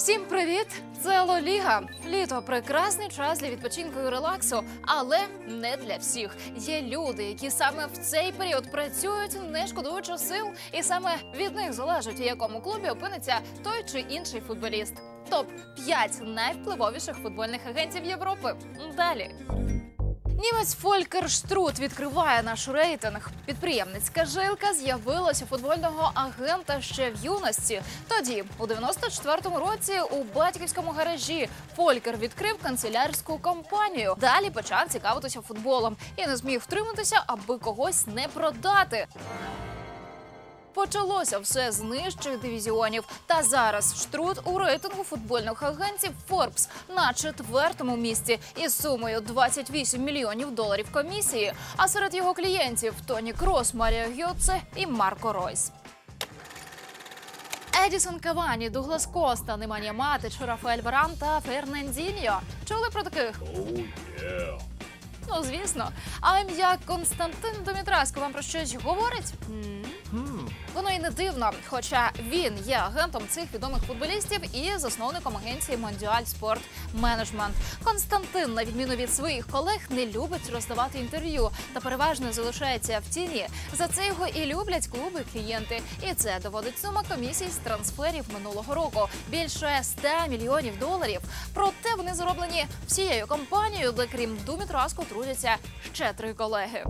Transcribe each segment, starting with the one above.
Всім привіт! Це Лоліга. Літо прекрасний час для відпочинку і релаксу, але не для всіх. Є люди, які саме в цей період працюють, не шкодуючи сил, і саме від них залежить, у якому клубі опиниться той чи інший футболіст. Топ 5 найвпливовіших футбольних агентів Європи. Далі. Німець Фолькер Штрут відкриває наш рейтинг. Підприємницька жилка з'явилася футбольного агента ще в юності. Тоді, у 94-му році, у батьківському гаражі Фолькер відкрив канцелярську компанію. Далі почав цікавитися футболом і не зміг втриматися, аби когось не продати. Почалося все з нижчих дивізіонів. Та зараз Штрут у рейтингу футбольних агентів Forbes на четвертому місці із сумою 28 мільйонів доларів комісії. А серед його клієнтів Тоні Крос, Марія Гьоце і Марко Ройс. Едісон Кавані, Дуглас Коста, Неманія Матич, Рафаель Варан та Фернандіньо. Чули про таких? Ну, звісно. А ім'я Константин Домітраско вам про щось говорить? Воно і не дивно, хоча він є агентом цих відомих футболістів і засновником агенції Мондіаль Спорт Менеджмент. Константин, на відміну від своїх колег, не любить роздавати інтерв'ю та переважно залишається в тіні. За це його і люблять клуби клієнти. І це доводить сума комісій з трансферів минулого року більше 100 мільйонів доларів. Проте вони зроблені всією компанією, де крім Думітраско трудяться ще три колеги.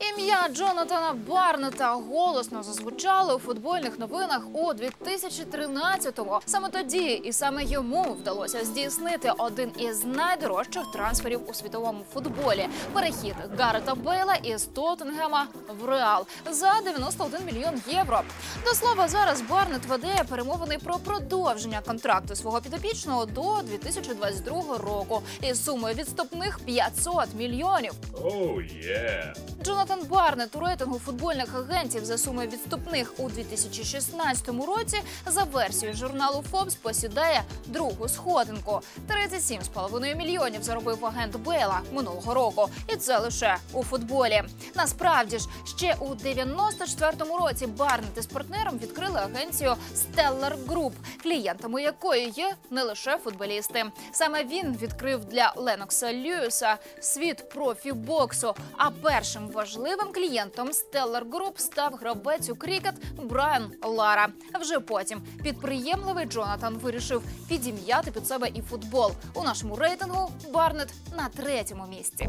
Ім'я Джонатана Барнета голосно зазвучало у футбольних новинах у 2013-му. Саме тоді і саме йому вдалося здійснити один із найдорожчих трансферів у світовому футболі. Перехід Гарета Бейла із Тоттенгема в Реал за 91 мільйон євро. До слова, зараз Барнет веде перемовини про продовження контракту свого підопічного до 2022 року із сумою відступних 500 мільйонів. Oh yeah. Джонатан Барнет у рейтингу футбольних агентів за сумою відступних у 2016 році за версією журналу Forbes посідає другу сходинку. 37,5 мільйонів заробив агент Бейла минулого року, і це лише у футболі. Насправді ж ще у 94-му році Барнет із партнером відкрили агенцію Stellar Group, клієнтами якої є не лише футболісти. Саме він відкрив для Ленокса Льюіса світ профі-боксу. А першим важливим клієнтом Stellar Group став гравець у крікет Брайан Лара. Вже потім підприємливий Джонатан вирішив підім'яти під себе і футбол. У нашому рейтингу Барнет на третьому місці.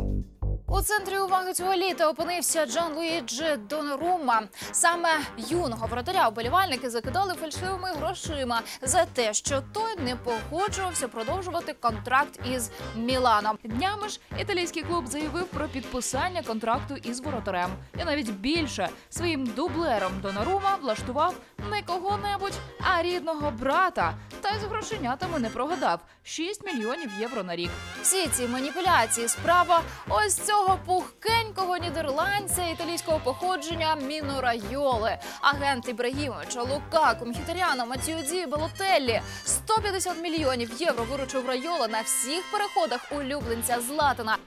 У центрі уваги цього літа опинився Джан Луїджі Донорума. Саме юного вратаря вболівальники закидали фальшивими грошима за те, що той не погоджувався продовжувати контракт із Міланом. Днями ж італійський клуб заявив про підписання контракту із воротарем. І навіть більше своїм дублером Донорума влаштував не кого-небудь, а рідного брата. Та й з грошенятами не прогадав 6 мільйонів євро на рік. Всі ці маніпуляції справа ось цього пухкенького нідерландця італійського походження Міно Райоли, агент Ібрагімовича, Лукаку, Мхітаряна, Матіоді, Балотеллі. 150 мільйонів євро виручив Райола на всіх переходах улюбленця Златана.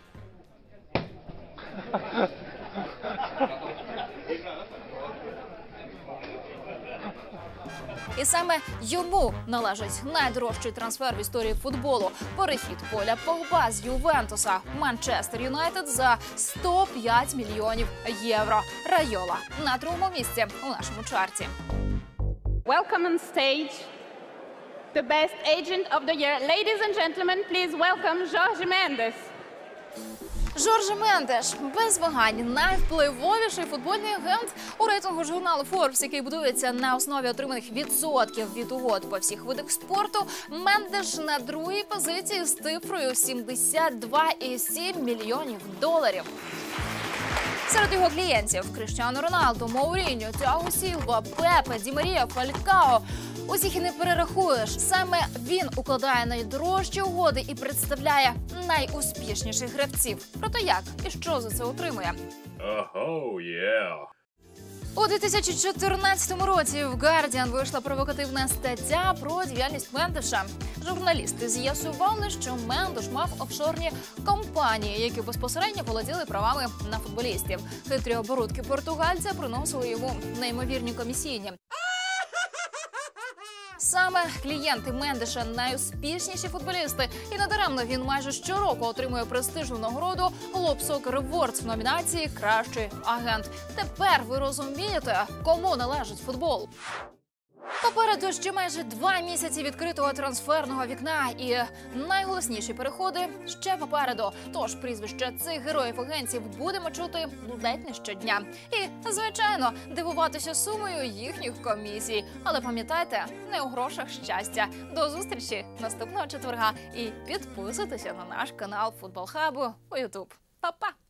І саме йому належить найдорожчий трансфер в історії футболу. Перехід поля Погба з Ювентуса Манчестер Юнайтед за 105 мільйонів євро. Райола на другому місці у нашому чарті. Welcome on stage the best agent of the year. Ladies and gentlemen, please welcome Jorge Mendes. Жорже Мендеш без вагань найвпливовіший футбольний агент у рейтингу журналу Forbes, який будується на основі отриманих відсотків від угод по всіх видах спорту. Мендеш на другій позиції з цифрою 72,7 мільйонів доларів. Серед його клієнтів Кріштіану Роналду, Мауріньо, Тіаго Сілва, Пепе, Ді Марія, Фалькао. Усіх і не перерахуєш. Саме він укладає найдорожчі угоди і представляє найуспішніших гравців. Проте як і що за це отримує? Oh yeah. У 2014 році в Guardian вийшла провокативна стаття про діяльність Мендеша. Журналісти з'ясували, що Мендеш мав офшорні компанії, які безпосередньо володіли правами на футболістів. Хитрі оборудки португальця приносили йому неймовірні комісійні. Саме клієнти Мендеша найуспішніші футболісти, і надаремно він майже щороку отримує престижну нагороду Soccer Awards в номінації Кращий агент. Тепер ви розумієте, кому належить футбол. Попереду ще майже два місяці відкритого трансферного вікна, і найголосніші переходи ще попереду. Тож прізвище цих героїв агенців будемо чути ледь не щодня. І звичайно, дивуватися сумою їхніх комісій. Але пам'ятайте, не у грошах щастя. До зустрічі наступного четверга і підписуйтеся на наш канал Футбол Хабу у Ютуб. Па-па!